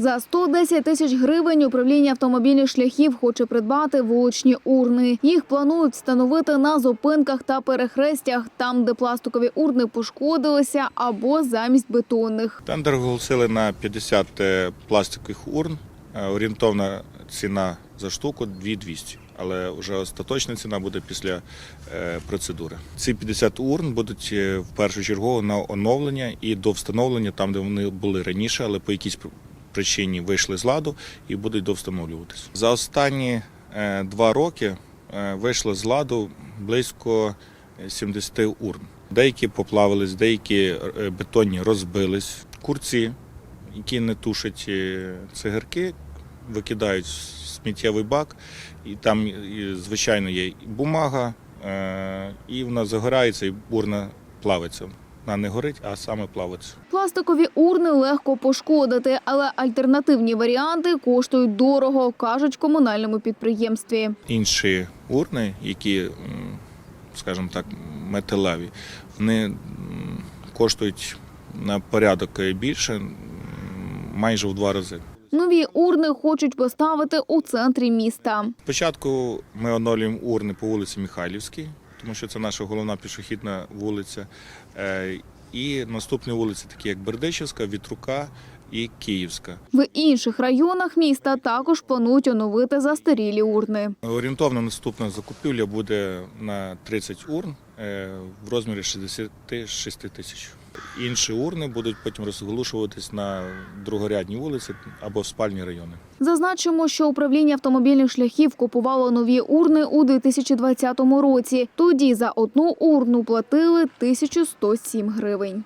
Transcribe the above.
За 110 тисяч гривень управління автомобільних шляхів хоче придбати вуличні урни. Їх планують встановити на зупинках та перехрестях, там, де пластикові урни пошкодилися, або замість бетонних. Тендер оголосили на 50 е, пластикових урн. Е, Орієнтовна ціна за штуку 2200. Але вже остаточна ціна буде після е, процедури. Ці 50 урн будуть в першу чергу на оновлення і до встановлення там, де вони були раніше, але по якійсь причині вийшли з ладу і будуть довстановлюватися. За останні е, два роки е, вийшло з ладу близько 70 урн. Деякі поплавились, деякі е, бетонні розбились. Курці, які не тушать цигарки, викидають сміттєвий бак, і там, звичайно, є бумага, і вона загорається, і бурна плавиться. Вона не горить, а саме плавиться. Пластикові урни легко пошкодити, але альтернативні варіанти коштують дорого, кажуть в комунальному підприємстві. Інші урни, які, скажімо так, металеві, вони коштують на порядок більше, майже в два рази. Нові урни хочуть поставити у центрі міста. Спочатку ми оновлюємо урни по вулиці Михайлівській, тому що це наша головна пішохідна вулиця. Е, І наступні вулиці, такі як Бердичівська, Вітрука і Київська. В інших районах міста також планують оновити застарілі урни. Орієнтовно наступна закупівля буде на 30 урн е, в розмірі 66 тисяч. Інші урни будуть потім розголошуватись на другорядні вулиці або спальні райони. Зазначимо, що управління автомобільних шляхів купувало нові урни у 2020 році. Тоді за одну урну платили 1107 гривень.